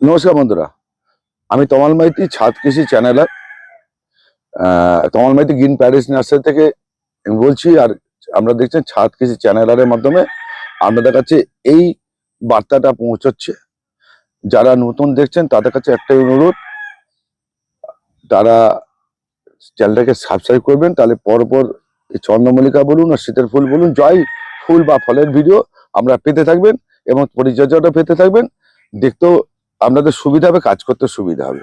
নমস্কার বন্ধুরা, আমি তমাল মাইতি, ছাদ কৃষি চ্যানেলার Tamal Maiti green Paris nursery থেকে আমি বলছি, আর আমরা দেখছেন ছাদ কৃষি চ্যানেলারের মাধ্যমে আপনাদের কাছে এই বার্তাটা পৌঁছচ্ছে। যারা নতুন দেখছেন, তাদের কাছে একটাই অনুরোধ, তারা চ্যানেলটাকে সাবস্ক্রাইব করবেন, তাহলে পরপর চন্দ্রমল্লিকা বলুন আর শীতের ফুল বলুন জয় ফুল বা ফলের ভিডিও আমরা পেতে থাকবেন এবং পরিচর্যাটা পেতে থাকবেন। দেখতেও আপনাদের সুবিধা হবে, কাজ করতে সুবিধা হবে।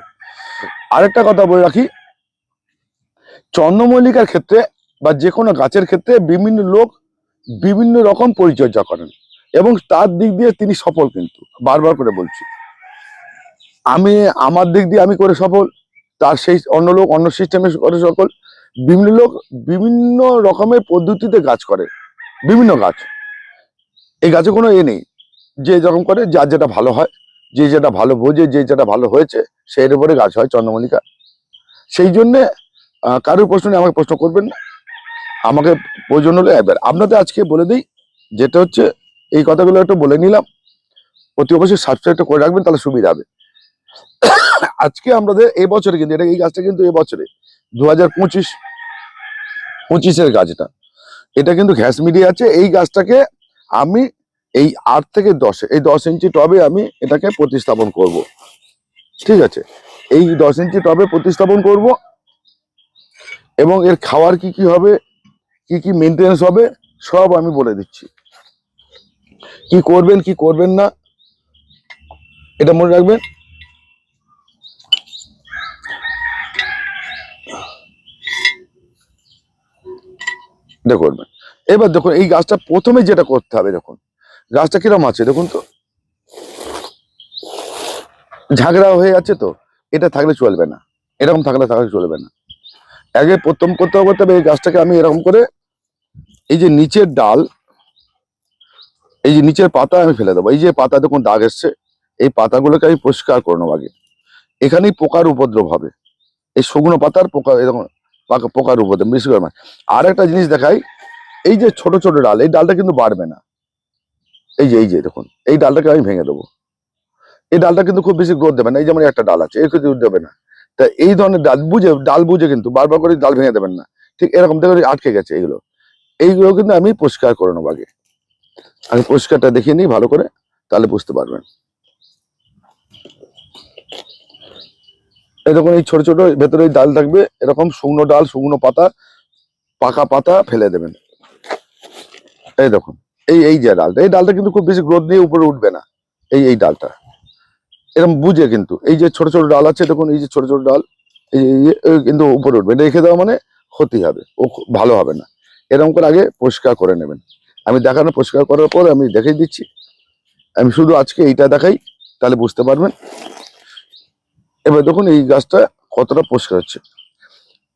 আরেকটা কথা বলে রাখি, চন্দ্রমল্লিকার ক্ষেত্রে বা যে কোনো গাছের ক্ষেত্রে বিভিন্ন লোক বিভিন্ন রকম পরিচর্যা করেন এবং তার দিক দিয়ে তিনি সফল কিন্তু, বারবার করে বলছি। আমি, আমার দিক দিয়ে আমি করে সফল, তার সেই অন্য লোক, অন্য সিস্টেমে করে সফল, বিভিন্ন লোক বিভিন্ন রকমের পদ্ধতিতে গাছ করে, বিভিন্ন গাছ। এই গাছে কোনো এ নেই, যে যেরকম করে, যার যেটা ভালো হয় যে যেটা ভালো বোঝে, যে যেটা ভালো হয়েছে সেই উপরে গাছ হয় চন্দ্রমল্লিকা সেই জন্যে কারোর প্রশ্ন নিয়ে আমাকে প্রশ্ন করবেন না। আমাকে প্রয়োজন হলে একবার। আপনাদের আজকে বলে দিই, যেটা হচ্ছে, এই কথাগুলো একটু বলে নিলাম। অতি অবশ্যই সাবস্ক্রাইবটা করে রাখবেন, তাহলে সুবিধা হবে। আজকে আমাদের এই বছরে কিন্তু, এটা এই গাছটা কিন্তু এই বছরে দু হাজার পঁচিশ, পঁচিশের গাছটা। এটা কিন্তু ঘ্যাস মিডিয়া আছে। এই গাছটাকে আমি এই আট থেকে দশে, এই দশ ইঞ্চি টবে আমি এটাকে প্রতিস্থাপন করব। ঠিক আছে? এই দশ ইঞ্চি টবে প্রতিস্থাপন করব এবং এর খাওয়ার কি কি হবে, কি কি মেনটেন্স হবে, সব আমি বলে দিচ্ছি। কি করবেন কি করবেন না, এটা মনে রাখবেন। এটা করবেন। এবার দেখুন, এই গাছটা প্রথমে যেটা করতে হবে, দেখুন। গাছটা কিরম আছে দেখুন তো? ঝাগড়া হয়ে আছে তো, এটা থাকলে চলবে না। এরকম থাকলে থাকলে চলবে না। আগে প্রথম করতে হবে হবে এই গাছটাকে আমি এরকম করে এই যে নিচের ডাল, এই যে নিচের পাতা আমি ফেলে দেবো। এই যে পাতা দেখুন দাগ এসছে, এই পাতাগুলোকে আমি পরিষ্কার করে নেব আগে। এখানেই পোকার উপদ্রব হবে। এই শুকনো পাতার পোকা এরকম পাকা- পোকার উপদ্রব, বেশি করে আর একটা জিনিস দেখাই, এই যে ছোট ছোট ডাল, এই ডালটা কিন্তু বাড়বে না। এই যে এই যে, দেখুন, এই ডালটাকে আমি ভেঙে দেবো। এই ডালটা কিন্তু খুব বেশি গ্রোথ দেবে না, এই যেমন একটা ডাল আছে, এর কিন্তু দেবে না। তা এই ধরনের ডাল বুঝে ডাল বুঝে কিন্তু বারবার করে ডাল ভেঙে দেবেন না। ঠিক এরকম দেখে আটকে গেছে এইগুলো। এইগুলো কিন্তু আমি পরিষ্কার করে নেব আগে। আমি পরিষ্কারটা দেখিয়ে নিই ভালো করে, তাহলে বুঝতে পারবেন। এই দেখুন, এই ছোট ছোট ভেতরে এই ডাল থাকবে, এরকম শুকনো ডাল, শুকনো পাতা, পাকা পাতা ফেলে দেবেন। এই দেখুন এই এই যে ডালটা, এই ডালটা কিন্তু খুব বেশি গ্রোথ দিয়ে উপরে উঠবে না। এই এই ডালটা। এরকম বুঝে কিন্তু। এই যে ছোট ছোট ডাল আছে, দেখুন, এই যে ছোট ছোট ডাল, এই কিন্তু উপরে উঠবে। রেখে দেওয়া মানে ক্ষতি হবে। ও ভালো হবে না। এরকম করে আগে পরিষ্কার করে নেবেন। আমি দেখানো, পরিষ্কার করার পর আমি দেখিয়ে দিচ্ছি। আমি শুধু আজকে এইটা দেখাই, তাহলে বুঝতে পারবেন। এবার দেখুন, এই গাছটা কতটা পরিষ্কার হচ্ছে।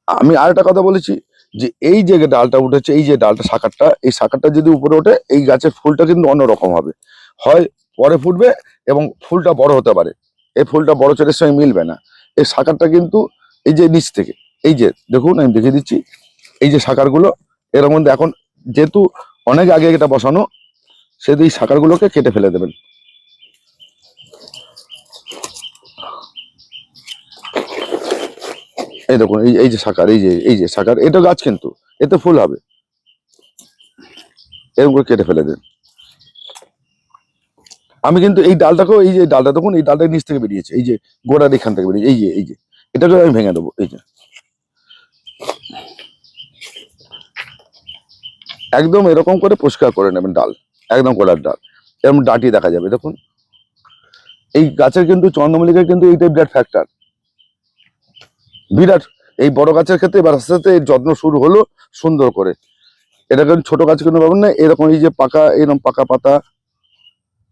আমি আর একটা কথা বলেছি যে এই যে ডালটা উঠেছে, এই যে ডালটা শাখারটা এই শাখারটা যদি উপরে ওঠে, এই গাছের ফুলটা কিন্তু অন্যরকম হবে। হয় পরে ফুটবে এবং ফুলটা বড় হতে পারে। এই ফুলটা বড় চোরের সঙ্গে মিলবে না। এই শাখারটা কিন্তু এই যে নিচ থেকে, এই যে দেখুন, আমি দেখিয়ে দিচ্ছি, এই যে শাখারগুলো এর মধ্যে এখন যেহেতু অনেক আগে এটা বসানো, সেহেতু এই শাখারগুলোকে কেটে ফেলে দেবেন। এই দেখুন, এই এই যে শাখার এই যে এই যে শাখার এটা গাছ কিন্তু এতে ফুল হবে। এরকম করে কেটে ফেলে দেন। আমি কিন্তু এই ডালটাকেও, এই যে ডালটা দেখুন, এই ডালটা নিচ থেকে বেরিয়েছে, এই যে গোড়ার এখান থেকে বেরিয়েছে, এই যে এই যে এটাকে আমি ভেঙে দেবো, এই যে। একদম এরকম করে পরিষ্কার করে নেবেন ডাল, একদম গোড়ার ডাল, এরকম ডাটি দেখা যাবে, দেখুন। এই গাছের কিন্তু, চন্দ্রমল্লিকার কিন্তু এইটাই বিরাট ফ্যাক্টর বিরাট এই বড় গাছের ক্ষেত্রে এবার আস্তে আস্তে এর যত্ন শুরু হলো সুন্দর করে। এটা কিন্তু ছোট গাছ কিন্তু পাবেন না, এরকম এই যে পাকা, এরকম পাকা পাতা,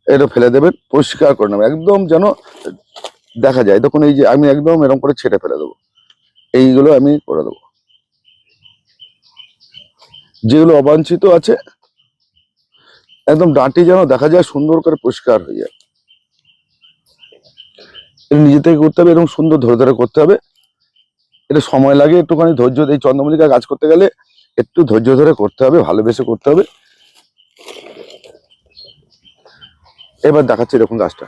এটা ফেলে দেবেন, পরিষ্কার করে নেবেন। একদম যেন দেখা যায় দেখুন এই যে আমি একদম এরকম করে ছেটে ফেলে দেবো। এইগুলো আমি করে দেবো। যেগুলো অবাঞ্ছিত আছে, একদম ডাঁটি যেন দেখা যায় সুন্দর করে পরিষ্কার হয়ে যায়। নিজে থেকে করতে হবে, এরকম সুন্দর ধরে ধরে করতে হবে। এটা সময় লাগে, একটুখানি ধৈর্য এই চন্দ্রমল্লিকা গাছ করতে গেলে একটু ধৈর্য ধরে করতে হবে, ভালোবেসে করতে হবে। এবার দেখাচ্ছি এরকম গাছটা।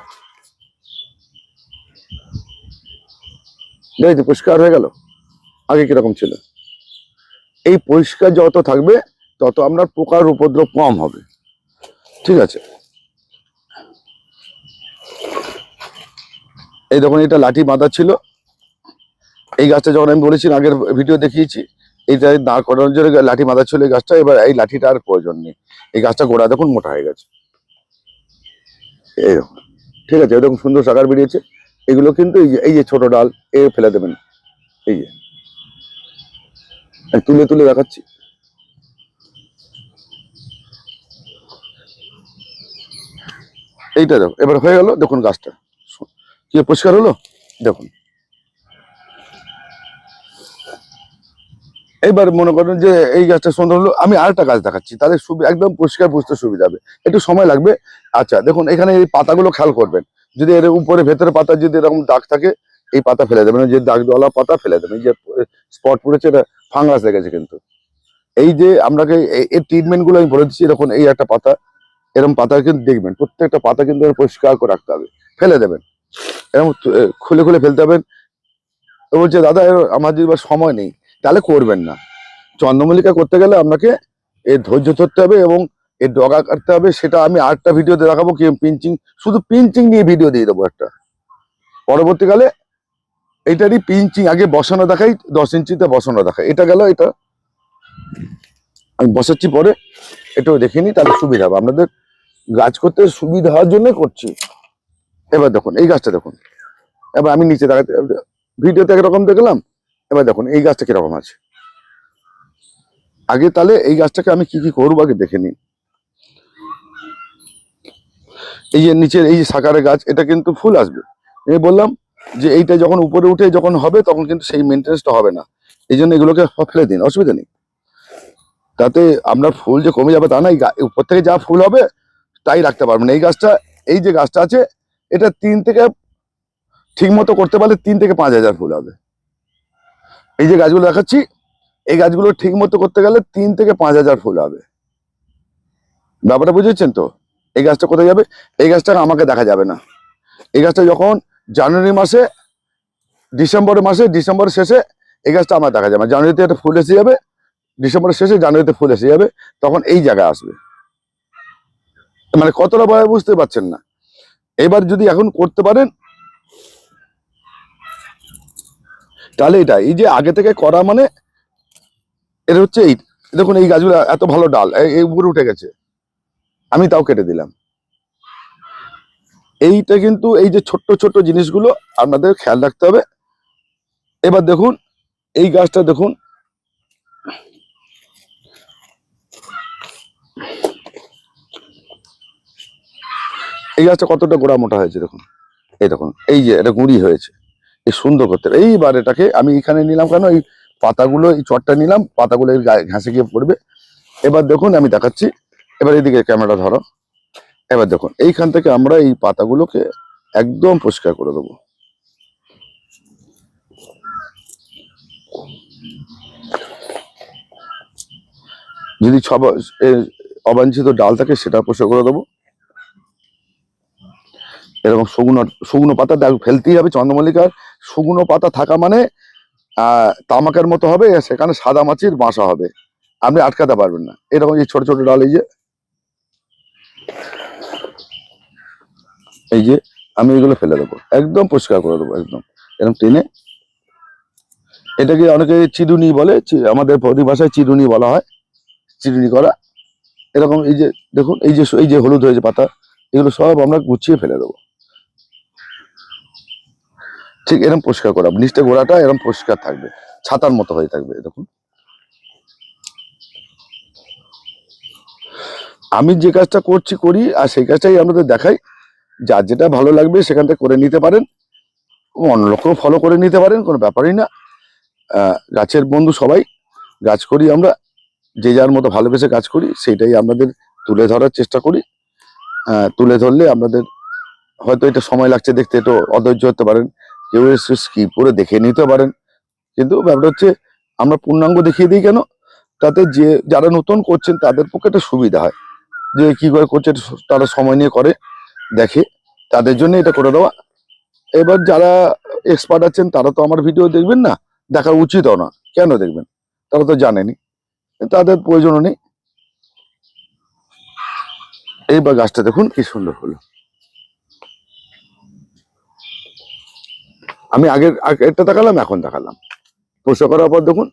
দেখেছি পরিষ্কার হয়ে গেল। আগে কীরকম ছিল? এই পরিষ্কার যত থাকবে, তত আপনার পোকার উপদ্রব কম হবে। ঠিক আছে? এই দেখুন, এটা লাঠি বাঁধা ছিল। এই গাছটা যখন আমি বলেছি আগের ভিডিও দেখিয়েছি, এইটা দাঁড় করানোর জন্য লাঠি মাথা ছিল এই গাছটা, এবার এই লাঠিটা আর প্রয়োজন নেই। এই গাছটা গোড়া দেখুন মোটা হয়ে গেছে। দেখুন ঠিক আছে, এরকম সুন্দর সাকার বেরিয়েছে। এগুলো কিন্তু এই যে এই যে ছোট ডাল, এ ফেলে দেবেন। এই যে। তুলে তুলে দেখাচ্ছি। এইটা দেখো, এবার হয়ে গেল, দেখুন গাছটা। কি পরিষ্কার হলো? দেখুন। এইবার মনে করেন যে এই গাছটা সুন্দর হলো, আমি আরেকটা গাছ দেখাচ্ছি। সুবি- একদম পরিষ্কার বুঝতে সুবিধা হবে। একটু সময় লাগবে? আচ্ছা দেখুন, এখানে এই পাতাগুলো খেয়াল করবেন। যদি এর উপরে ভেতরে পাতা যদি এরকম দাগ থাকে, এই পাতা ফেলে দেবেন। যে দাগওয়ালা পাতা ফেলে দেবেন। যে স্পট পড়েছে, এটা ফাঙ্গাস লেগেছে কিন্তু। এই যে আপনাকে এই- এই ট্রিটমেন্টগুলো আমি বলে দিচ্ছি এরকম এই একটা পাতা এরকম পাতা কিন্তু দেখবেন, প্রত্যেকটা পাতা কিন্তু পরিষ্কার করে রাখতে হবে। ফেলে দেবেন। এরকম খুলে খুলে ফেলতে হবে। ও বলছে, দাদা আমার যদি সময় নেই তাহলে করবেন না। চন্দ্রমল্লিকা করতে গেলে আপনাকে এর ধৈর্য ধরতে হবে এবং এর ডগা কাটতে হবে, সেটা আমি আরেকটা ভিডিওতে দেখাবো কি পিঞ্চিং শুধু পিঞ্চিং নিয়ে ভিডিও দিয়ে দেবো একটা। পরবর্তীকালে এইটারই পিঞ্চিং আগে বসানো দেখাই, দশ ইঞ্চিতে বসানো দেখাই। এটা গেল এটা। আমি বসাচ্ছি পরে, এটাও দেখে নিই তাহলে সুবিধা হবে। আপনাদের গাছ করতে সুবিধা হওয়ার জন্য করছি। এবার দেখুন, এই গাছটা দেখুন। এবার আমি নিচে দেখাতে ভিডিওতে একরকম দেখলাম এবার দেখুন, এই গাছটা কীরকম আছে? আগে তাহলে এই গাছটাকে আমি কি কি করব আগে দেখে নিই। এই যে নিচের এই যে সাকারের গাছ, এটা কিন্তু ফুল আসবে। আমি বললাম যে এইটা যখন উপরে উঠে যখন হবে, তখন কিন্তু সেই মেনটেন্সটা হবে না। এই জন্য এগুলোকে ফেলে দিন, অসুবিধা নেই। তাতে আপনার ফুল যে কমে যাবে তা না, এই উপর থেকে যা ফুল হবে, তাই রাখতে পারবেন এই গাছটা, এই যে গাছটা আছে, এটা তিন থেকে ঠিক মতো করতে পারলে তিন থেকে পাঁচ হাজার ফুল হবে। এই যে গাছগুলো দেখাচ্ছি, এই গাছগুলো ঠিক মতো করতে গেলে তিন থেকে পাঁচ হাজার ফুল হবে। ব্যাপারটা বুঝেছেন তো? এই গাছটা কোথায় যাবে? এই গাছটা আমাকে দেখা যাবে না। এই গাছটা যখন জানুয়ারি মাসে ডিসেম্বরের মাসে ডিসেম্বরের শেষে এই গাছটা আমার দেখা যাবে জানুয়ারিতে একটা ফুল এসে যাবে ডিসেম্বরের শেষে জানুয়ারিতে ফুল এসে যাবে, তখন এই জায়গায় আসবে। মানে কতটা ভয় বুঝতে পারছেন না। এবার যদি এখন করতে পারেন তাহলে এটা, এই যে আগে থেকে করা মানে এটা হচ্ছে এই, দেখুন এই গাছগুলো এত ভালো ডাল এই- উপরে উঠে গেছে। আমি তাও কেটে দিলাম। এইটা কিন্তু এই যে ছোট্ট ছোট্ট জিনিসগুলো আপনাদের খেয়াল রাখতে হবে। এবার দেখুন, এই গাছটা দেখুন। এই গাছটা কতটা গোড়া মোটা হয়েছে দেখুন। এই দেখুন, এই যে এটা গুঁড়ি হয়েছে। এই সুন্দর করতে হবে। এইবার এটাকে আমি এখানে নিলাম কেন? এই পাতাগুলো, এই চটটা নিলাম, পাতাগুলো এই গায়ে ঘাসে গিয়ে পড়বে। এবার দেখুন, আমি দেখাচ্ছি। এবার এদিকে ক্যামেরা ধরো। এবার দেখুন, এইখান থেকে আমরা এই পাতাগুলোকে একদম পরিষ্কার করে দেবো। যদি অবাঞ্ছিত ডাল থাকে, সেটা পরিষ্কার করে দেবো। এরকম শুকনো শুকনো পাতা ফেলতেই হবে চন্দ্রমল্লিকার। শুকনো পাতা থাকা মানে তামাকের মতো হবে সেখানে সাদা মাছির বাসা হবে। আপনি আটকাতে পারবেন না। এরকম এই ছোট ছোট ডাল, এই যে। এই যে, আমি এগুলো ফেলে দেবো। একদম পরিষ্কার করে দেবো, একদম। এরকম টেনে। এটাকে অনেকে চিরুনি বলে আমাদের পরিভাষায় চিরুনি বলা হয়। চিরুনি করা। এরকম এই যে, দেখুন, এই যে এই যে হলুদ হয়েছে পাতা, এগুলো সব আমরা গুছিয়ে ফেলে দেবো। ঠিক এরকম পরিষ্কার করা, নিচটা গোড়াটা এরকম পরিষ্কার থাকবে, ছাতার মতো হয়ে থাকবে দেখুন আমি যে কাজটা করছি, করি, আর সেই কাজটাই আপনাদের দেখাই। যার যেটা ভালো লাগবে, সেখান থেকে করে নিতে পারেন। অন্য লোকও ফলো করে নিতে পারেন, কোনো ব্যাপারই না। গাছের বন্ধু সবাই, গাছ করি আমরা। যে যার মতো ভালোবেসে কাজ করি সেটাই আপনাদের তুলে ধরার চেষ্টা করি। তুলে ধরলে আপনাদের হয়তো এটা সময় লাগছে দেখতে, একটু অধৈর্য হতে পারেন। কেউ এসে স্কিপ করে দেখে নিতে পারেন। কিন্তু ব্যাপারটা হচ্ছে, আমরা পূর্ণাঙ্গ দেখিয়ে দিই কেন? তাতে যে, যারা নতুন করছেন, তাদের পক্ষে একটা সুবিধা হয়। যে কি করে করছে তারা সময় নিয়ে করে, দেখে। তাদের জন্য এটা করে দেওয়া। এবার যারা এক্সপার্ট আছেন, তারা তো আমার ভিডিও দেখবেন না, দেখা উচিতও না। কেন দেখবেন? তারা তো জানেনি। তাদের প্রয়োজনও নেই। এইবার গাছটা দেখুন, কি সুন্দর হলো। আমি আগের আগেরটা দেখালাম, এখন দেখালাম। পোষা করার পর দেখুন।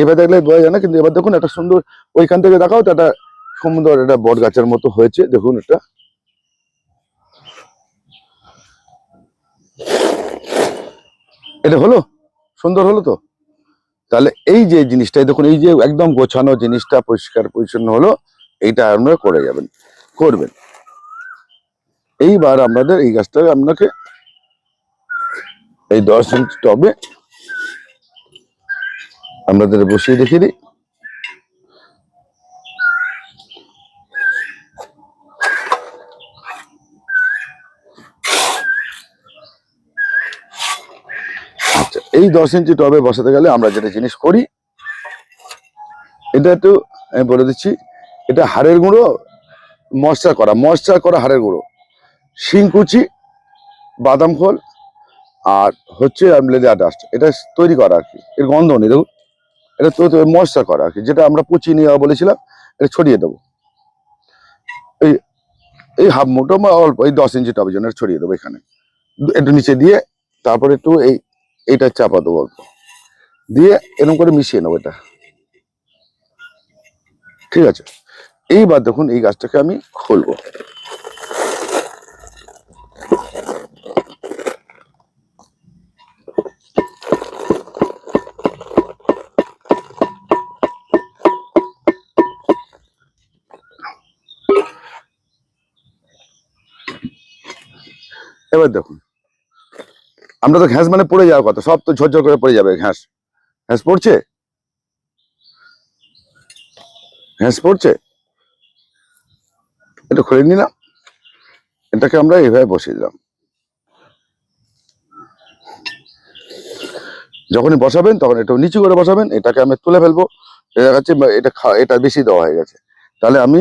এবার দেখলে বোঝা যায় না, কিন্তু এবার দেখুন একটা সুন্দর, ওইখান থেকে দেখাও তো একটা সুন্দর একটা বট গাছের মতো হয়েছে। দেখুন এটা। এটা হলো? সুন্দর হলো তো? তাহলে এই যে জিনিসটা দেখুন, এই যে একদম গোছানো জিনিসটা পরিষ্কার পরিচ্ছন্ন হলো, এইটা আপনারা করে যাবেন, করবেন। এইবার আপনাদের এই গাছটা আপনাকে এই দশ ইঞ্চি টবে আপনাদের বসিয়ে দেখিয়ে দিই। আচ্ছা এই দশ ইঞ্চি টবে বসাতে গেলে আমরা যেটা জিনিস করি, এটা একটু আমি বলে দিচ্ছি, এটা হাড়ের গুঁড়ো, মশলা করা মশলা করা হাড়ের গুঁড়ো। শিংকুচি, বাদাম খোল আর হচ্ছে লেদার ডাস্ট এটা তৈরি করা আর কি। এর গন্ধ নেই, দেখুন। এটা তো মশলা করা আর কি। যেটা আমরা পুচি নিয়ে বলেছিলাম, এটা ছড়িয়ে দেবো। এই এই হাফ মুঠো বা অল্প, এই দশ ইঞ্চি টবের জন্য ছড়িয়ে দেবো এখানে। একটু নিচে দিয়ে, তারপরে একটু এই, এইটা চাপা দেবো অল্প। দিয়ে এরকম করে মিশিয়ে নেব এটা। ঠিক আছে? এইবার দেখুন এই গাছটাকে আমি খুলবো। এবার দেখুন। আমরা তো ঘ্যাস মানে পড়ে যাওয়ার কথা, সব তো ঝরঝর করে পড়ে যাবে ঘ্যাস। ঘ্যাস পড়ছে? ঘ্যাস পড়ছে? এটা খুলে নিলাম। এটাকে আমরা এইভাবে বসিয়ে দিলাম। যখনই বসাবেন, তখন একটু নিচু করে বসাবেন, এটাকে আমি তুলে ফেলব। এটা এটা বেশি দেওয়া হয়ে গেছে। তাহলে আমি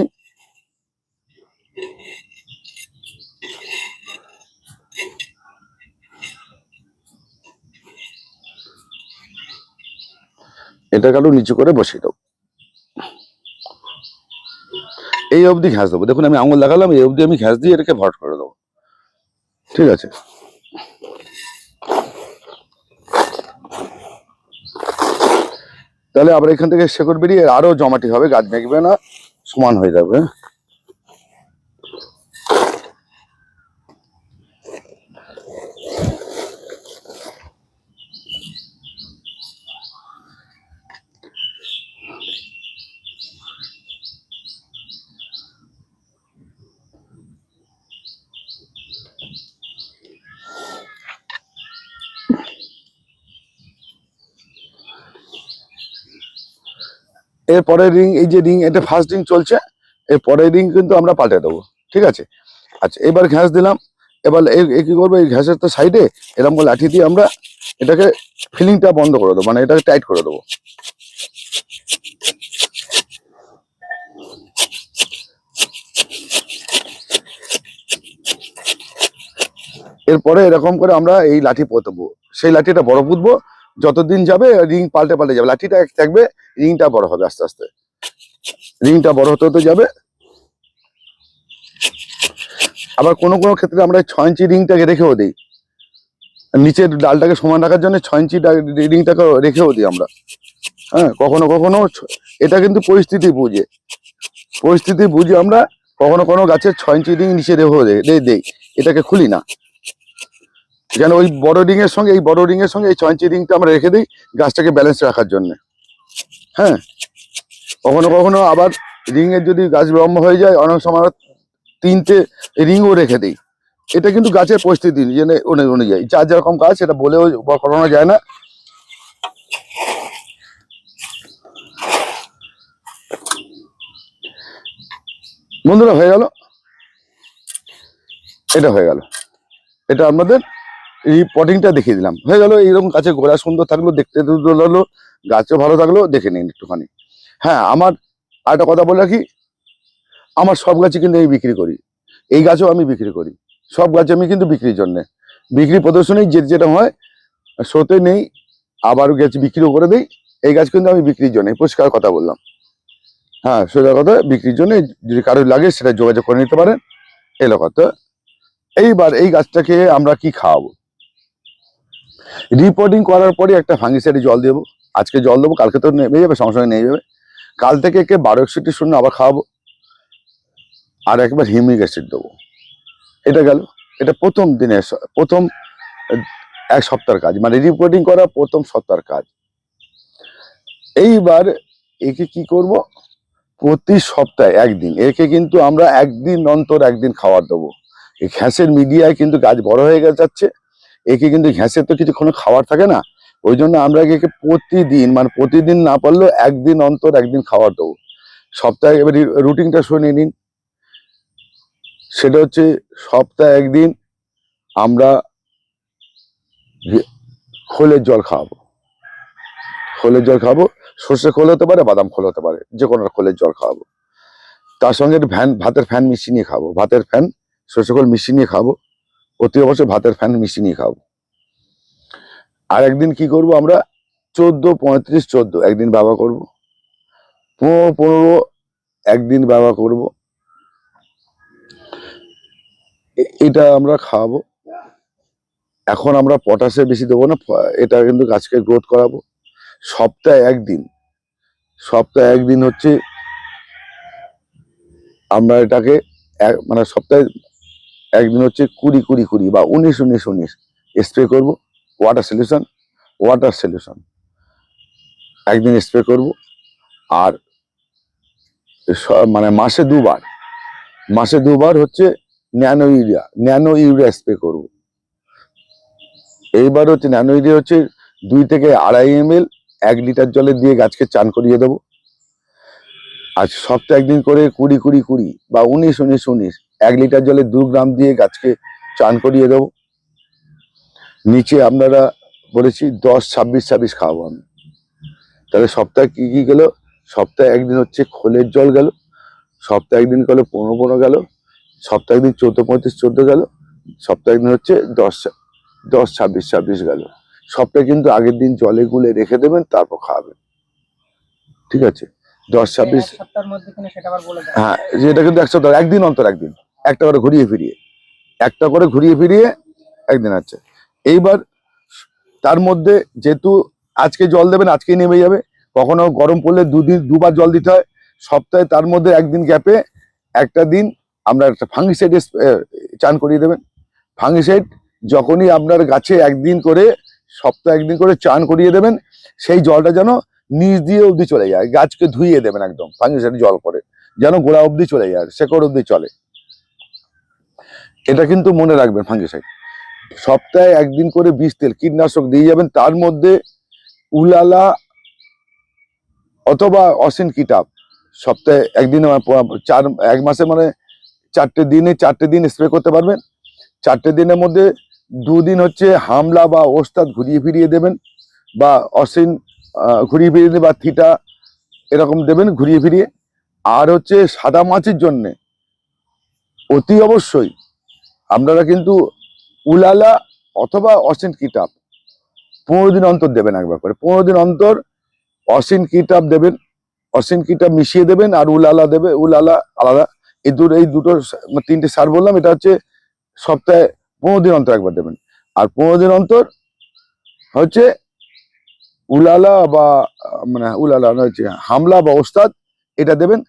এটাকে কাটু নিচু করে বসিয়ে দেবো। এই অবধি ঘ্যাস দেবো। দেখুন, আমি আঙুল লাগালাম, এই অবধি আমি ঘ্যাস দিয়ে এটাকে ভট করে দেবো। ঠিক আছে? তাহলে আবার এখান থেকে শেকড় বেরিয়ে আরও জমাটি হবে, গাছ মেঘবে না, সমান হয়ে যাবে। এর পরের রিং এই যে রিং এটা ফার্স্ট রিং চলছে, এর পরের রিং কিন্তু আমরা পাল্টে দেবো, ঠিক আছে? আচ্ছা এবার ঘ্যাস দিলাম, এবার এ- কি করব, এই ঘ্যাসের তো সাইডে এরকম লাঠি দিয়ে আমরা এটাকে ফিলিংটা বন্ধ করে দেবো মানে এটাকে টাইট করে দেবো। এরপরে এরকম করে আমরা এই লাঠি পোতবো, সেই লাঠিটা বড় পুঁতবো যতদিন যাবে রিং পাল্টে পাল্টে যাবে। লাঠিটা এক থাকবে রিংটা বড় হবে আস্তে আস্তে। রিংটা বড় হতে হতে যাবে। আবার কোনো কোনো ক্ষেত্রে আমরা ছয় ইঞ্চি রিংটাকে রেখেও দিই। নিচের ডালটাকে সমান রাখার জন্য ছয় ইঞ্চি রিংটাকে রেখেও দিই আমরা। হ্যাঁ কখনো কখনো এটা কিন্তু পরিস্থিতি বুঝে। পরিস্থিতি বুঝে আমরা কখনো কোনো গাছের ছয় ইঞ্চি রিং নিচে রেখেও দেই। এটাকে খুলি না। যেন ওই বড় রিং এর সঙ্গে, এই বড় রিং এর সঙ্গে এই ছয় ইঞ্চি রিংটা আমরা রেখে দিই গাছটাকে ব্যালেন্স রাখার জন্য। হ্যাঁ? কখনো কখনো আবার রিং এর যদি গাছ লম্বা হয়ে যায়, অনেক সময় তিনটে রিংও রেখে দিই। এটা কিন্তু গাছের পরিস্থিতি অনুযায়ী- অনু- অনুযায়ী। যার যেরকম গাছ, সেটা বলেও করানো যায় না। বন্ধুরা, হয়ে গেল? এটা হয়ে গেল। এটা আপনাদের পটিংটা দেখিয়ে দিলাম। হয়ে গেল, এইরকম গাছে গোড়া সুন্দর থাকল, দেখতে সুন্দর হলো গাছও ভালো থাকল, দেখে নিন একটুখানি। হ্যাঁ আমার আরেকটা কথা বলে রাখি, আমার সব গাছই কিন্তু আমি বিক্রি করি। এই গাছও আমি বিক্রি করি। সব গাছ আমি কিন্তু বিক্রির জন্য। বিক্রি প্রদর্শনী যে যেটা হয় শোতে নেই, আবার গাছ বিক্রিও করে দিই, এই গাছ কিন্তু আমি বিক্রির জন্য। পরিষ্কার কথা বললাম। হ্যাঁ সোজা কথা, বিক্রির জন্য যদি কারোর লাগে, সেটা যোগাযোগ করে নিতে পারেন। এলো কথা এইবার এই গাছটাকে আমরা কি খাওয়াবো? রিপোর্টিং করার পরে একটা ফাঙ্গিসাইডে জল দেবো। আজকে জল দেবো, কালকে তো নেমে যাবে, সঙ্গে সঙ্গে নিয়ে যাবে। কাল থেকে একে বারো একষট্টি শূন্য আবার খাওয়াবো। আর একবার হিমিক অ্যাসিড দেবো। এটা গেল। এটা প্রথম দিনের স- প্রথম এক সপ্তাহের কাজ। মানে রিপোর্টিং করা প্রথম সপ্তাহের কাজ। এইবার একে কি করব? প্রতি সপ্তাহে একদিন। একে কিন্তু আমরা একদিন অন্তর একদিন খাবার দেবো। এই ঘ্যাসের মিডিয়ায় কিন্তু গাছ বড় হয়ে গে- যাচ্ছে। একে কিন্তু ঘ্যাসের তো কিছু কোনো খাবার থাকে না। ওই জন্য আমরা একে প্রতিদিন মানে প্রতিদিন না পারলেও একদিন অন্তর একদিন খাবার দেবো। সপ্তাহে এবার রুটিনটা শুনে নিন। সেটা হচ্ছে সপ্তাহে একদিন আমরা খোলের জল খাওয়াবো। খোলের জল খাব সর্ষে খোল হতে পারে, বাদাম খোল হতে পারে যে কোনো খোলের জল খাওয়াবো। তার সঙ্গে ফ্যান ভাতের ফ্যান মিশিয়ে নিয়ে খাব ভাতের ফ্যান, সর্ষে খোল মিশিয়ে নিয়ে খাব অতি অবশ্যই ভাতের ফ্যান মিশিয়ে নিয়ে খাব। আর একদিন কি করব আমরা? চোদ্দ, পঁয়ত্রিশ, চোদ্দ, একদিন বাবা করব। পনেরো পনেরো, একদিন ব্যবহার করব। এটা আমরা খাওয়াবো এখন আমরা পটাশে বেশি দেবো না, এটা কিন্তু গাছকে গ্রোথ করাবো। সপ্তাহে একদিন। সপ্তাহে একদিন হচ্ছে আমরা এটাকে মানে সপ্তাহে একদিন হচ্ছে কুড়ি কুড়ি কুড়ি বা উনিশ উনিশ উনিশ স্প্রে করব ওয়াটার সলিউশন ওয়াটার সলিউশন একদিন স্প্রে করব, আর মানে মাসে দুবার মাসে দুবার হচ্ছে nano urea nano urea spray করব। এইবার হচ্ছে ন্যানো ইউরিয়া হচ্ছে দুই থেকে আড়াই এম এক লিটার জলে দিয়ে গাছকে চান করিয়ে দেবো। আর সপ্তাহে একদিন করে কুড়ি কুড়ি কুড়ি বা উনিশ উনিশ উনিশ এক লিটার জলে দু গ্রাম দিয়ে গাছকে চান করিয়ে দেবো। নিচে আপনারা বলেছি দশ ছাব্বিশ ছাব্বিশ খাওয়াবো আমি। তাহলে সপ্তাহে কী কী গেল? সপ্তাহে একদিন হচ্ছে খোলের জল গেল সপ্তাহে একদিন গেল পনেরো পনেরো গেল সপ্তাহে একদিন চোদ্দ পঁয়ত্রিশ চোদ্দ গেল সপ্তাহে একদিন হচ্ছে দশ দশ ছাব্বিশ ছাব্বিশ গেল। সপ্তাহে কিন্তু আগের দিন জলে গুলে রেখে দেবেন তারপর খাওয়াবেন। ঠিক আছে? দশ ছাব্বিশ এক হ্যাঁ যেটা কিন্তু একশো দশ একদিন অন্তর একদিন। একটা করে ঘুরিয়ে ফিরিয়ে, একটা করে ঘুরিয়ে ফিরিয়ে একদিন আছে। এইবার তার মধ্যে যেহেতু আজকে জল দেবেন, আজকেই নেমে যাবে। কখনো গরম পড়লে দুদিন, দুবার জল দিতে হয়। সপ্তাহে তার মধ্যে একদিন গ্যাপে একটা দিন আমরা একটা ফাঙ্গিসাইড চান করিয়ে দেবেন। ফাঙ্গিসাইড যখনই আপনার গাছে একদিন করে, সপ্তাহে একদিন করে চান করিয়ে দেবেন, সেই জলটা যেন নিচ দিয়ে অবধি চলে যায়। গাছকে ধুইয়ে দেবেন একদম ফাঙ্গিসাইড জল করে, যেন গোড়া অবধি চলে যায়, শেকড় অবধি চলে। এটা কিন্তু মনে রাখবেন ফাঙ্গিসাইড সপ্তাহে একদিন করে বিষ তেল, কীটনাশক দিয়ে যাবেন, তার মধ্যে উলালা অথবা অসিন কিটাপ সপ্তাহে একদিন প- চার, এক মাসে মানে চারটে দিনে, চারটে দিন স্প্রে করতে পারবেন। চারটে দিনের মধ্যে দুদিন হচ্ছে হামলা বা ওস্তাদ ঘুরিয়ে ফিরিয়ে দেবেন বা অসিন ঘুরিয়ে ফিরিয়ে বা থিটা এরকম দেবেন ঘুরিয়ে ফিরিয়ে। আর হচ্ছে সাদা মাছির জন্যে অতি অবশ্যই আপনারা কিন্তু উলালা অথবা অসিন কিতাব পনেরো দিন অন্তর দেবেন একবার করে। পনেরো দিন অন্তর অসিন কিতাব দেবেন অসিন কিতাব মিশিয়ে দেবেন আর উলালা দেবে, উলালা আলাদা। এই দুটো এই দুটো তিনটে সার বললাম, এটা হচ্ছে সপ্তাহে পনেরো দিন অন্তর একবার দেবেন। আর পনেরো দিন অন্তর হচ্ছে উলালা বা মানে উলালা হচ্ছে হামলা বা ওস্তাদ, এটা দেবেন।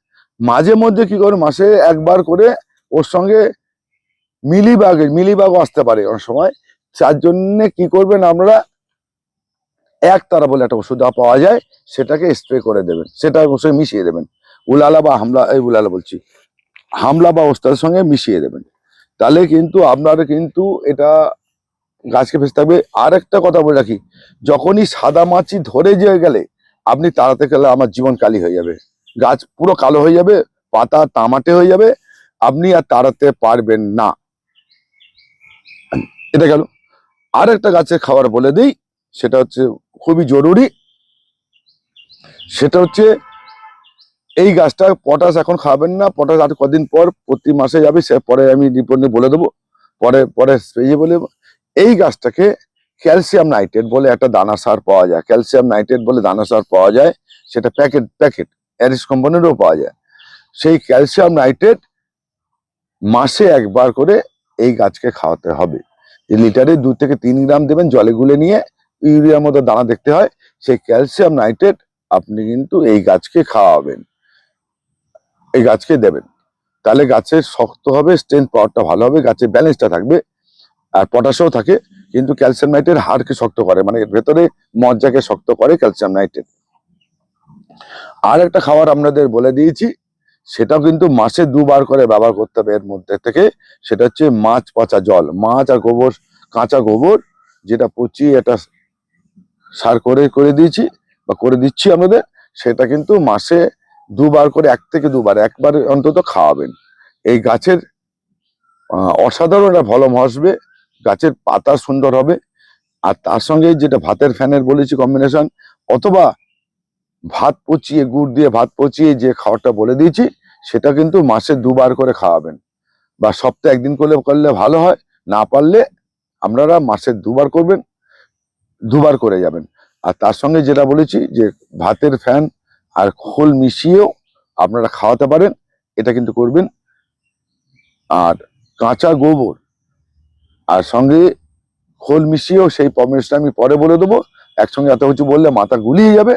মাঝে মধ্যে কি করবেন, মাসে একবার করে ওর সঙ্গে মিলিবাগ, মিলিবাগও আসতে পারে অনেক সময়। তার জন্য কি করবেন আমরা এক তারা বলে একটা ওষুধ পাওয়া যায়, সেটাকে স্প্রে করে দেবেন। সেটা অবশ্যই মিশিয়ে দেবেন। উলালা বা হামলা, এই উলালা বলছি। হামলা বা ওস্তাদের সঙ্গে মিশিয়ে দেবেন। তাহলে কিন্তু আপনারা কিন্তু এটা গাছকে ফেসে থাকবে। আর একটা কথা বলে রাখি, যখনই সাদা মাছি ধরে যেয়ে গেলে, আপনি তাড়াতে গেলে আমার জীবন কালি হয়ে যাবে। গাছ পুরো কালো হয়ে যাবে, পাতা তামাটে হয়ে যাবে। আপনি আর তাড়াতে পারবেন না। এটা গেল। আর একটা গাছের খাবার বলে দিই, সেটা হচ্ছে খুবই জরুরি। সেটা হচ্ছে, এই গাছটা পটাশ এখন খাবেন না, পটাশ আর কদিন পর প্রতি মাসে যাবে, সে পরে আমি রিপোর্ট বলে দেবো। পরে পরে স্প্রে বলে এই গাছটাকে ক্যালসিয়াম নাইট্রেট বলে একটা দানা সার পাওয়া যায়। ক্যালসিয়াম নাইট্রেট বলে দানা সার পাওয়া যায়, সেটা প্যাকেট প্যাকেট অ্যারিস কোম্পানিরও পাওয়া যায়। সেই ক্যালসিয়াম নাইট্রেট মাসে একবার করে এই গাছকে খাওয়াতে হবে। লিটারে দু থেকে তিন গ্রাম দেবেন জলে গুলে নিয়ে ইউরিয়ার মতো দানা দেখতে হয়, সেই ক্যালসিয়াম নাইট্রেট আপনি কিন্তু এই গাছকে খাওয়াবেন। এই গাছকে দেবেন। তাহলে গাছের শক্ত হবে স্ট্রেংথ পাওয়ারটা ভালো হবে, গাছের ব্যালেন্সটা থাকবে আর পটাশও থাকে, কিন্তু ক্যালসিয়াম নাইট্রেট হাড়কে শক্ত করে মানে ভেতরে মজ্জাকে শক্ত করে ক্যালসিয়াম নাইট্রেট। আর একটা খাবার আপনাদের বলে দিয়েছি সেটাও কিন্তু মাসে দুবার করে ব্যবহার করতে হবে এর মধ্যে থেকে। সেটা হচ্ছে মাছ পচা জল। মাছ আর গোবর, কাঁচা গোবর, যেটা পচিয়ে এটা সার করে করে দিয়েছি বা করে দিচ্ছি আমাদের, সেটা কিন্তু মাসে দুবার করে, এক থেকে দুবার, একবার অন্তত খাওয়াবেন। এই গাছের অসাধারণ একটা ফলম আসবে, গাছের পাতা সুন্দর হবে। আর তার সঙ্গে যেটা ভাতের ফ্যানের বলেছি কম্বিনেশন অথবা ভাত পচিয়ে, গুড় দিয়ে ভাত পচিয়ে যে খাওয়াটা বলে দিয়েছি, সেটা কিন্তু মাসে দুবার করে খাওয়াবেন। বা সপ্তাহে একদিন করলে করলে ভালো হয়, না পারলে আপনারা মাসে দুবার করবেন, দুবার করে যাবেন। আর তার সঙ্গে যেটা বলেছি যে ভাতের ফ্যান আর খোল মিশিয়েও আপনারা খাওয়াতে পারেন, এটা কিন্তু করবেন। আর কাঁচা গোবর আর সঙ্গে খোল মিশিয়েও সেই কম্বিনেশন আমি পরে বলে দেবো। একসঙ্গে এত কিছু বললে মাথা গুলিয়ে যাবে।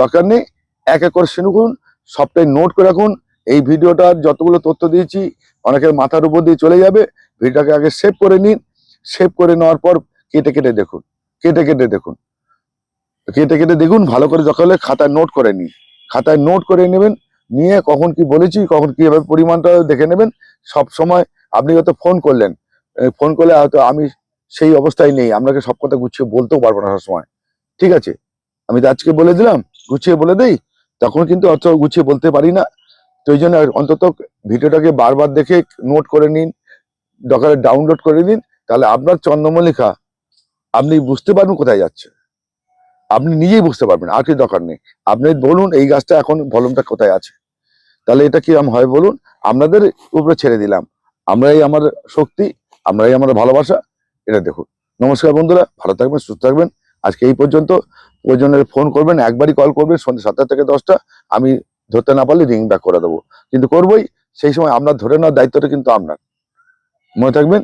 দরকার নেই। এক এক করে শুনুন সবটাই নোট করে রাখুন। এই ভিডিওটার যতগুলো তথ্য দিয়েছি, অনেকের মাথার উপর দিয়ে চলে যাবে। ভিডিওটাকে আগে সেভ করে নিন। সেভ করে নেওয়ার পর কেটে কেটে দেখুন, কেটে কেটে দেখুন। কেটে কেটে দেখুন, ভালো করে যখন হলে খাতায় নোট করে নিন। খাতায় নোট করে নেবেন, নিয়ে কখন কি বলেছি, কখন কীভাবে পরিমাণটা দেখে নেবেন। সব সময় আপনি হয়তো ফোন করলেন। ফোন করলে হয়তো আমি সেই অবস্থায় নেই। আপনাকে সব কথা গুছিয়ে বলতেও পারব না সবসময় ঠিক আছে? আমি তো আজকে বলে দিলাম, গুছিয়ে বলে দেই, তখন কিন্তু অত গুছিয়ে বলতে পারি না। তো ওই জন্য অন্তত ভিডিওটাকে বারবার দেখে নোট করে নিন দরকার ডাউনলোড করে নিন, তাহলে আপনার চন্দ্রমল্লিকা, আপনি বুঝতে পারবেন কোথায় যাচ্ছে। আপনি নিজেই বুঝতে পারবেন, আর কি দরকার নেই। আপনি বলুন এই গাছটা এখন ভলমটা কোথায় আছে। তাহলে এটা কিরম হয় বলুন, আপনাদের উপরে ছেড়ে দিলাম। আমরাই আমার শক্তি, আমরাই আমার ভালোবাসা, এটা দেখুন। নমস্কার বন্ধুরা, ভালো থাকবেন, সুস্থ থাকবেন। আজকে এই পর্যন্ত প্রয়োজনে ফোন করবেন, একবারই কল করবেন, সন্ধ্যে সাতটা থেকে দশটা, আমি ধরতে না পারলে রিং ব্যাক করে দেবো। কিন্তু করবই, সেই সময় আপনার ধরে নেওয়ার দায়িত্বটা কিন্তু আপনার। মনে থাকবেন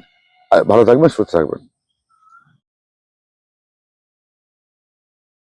ভালো থাকবেন, সুস্থ থাকবেন।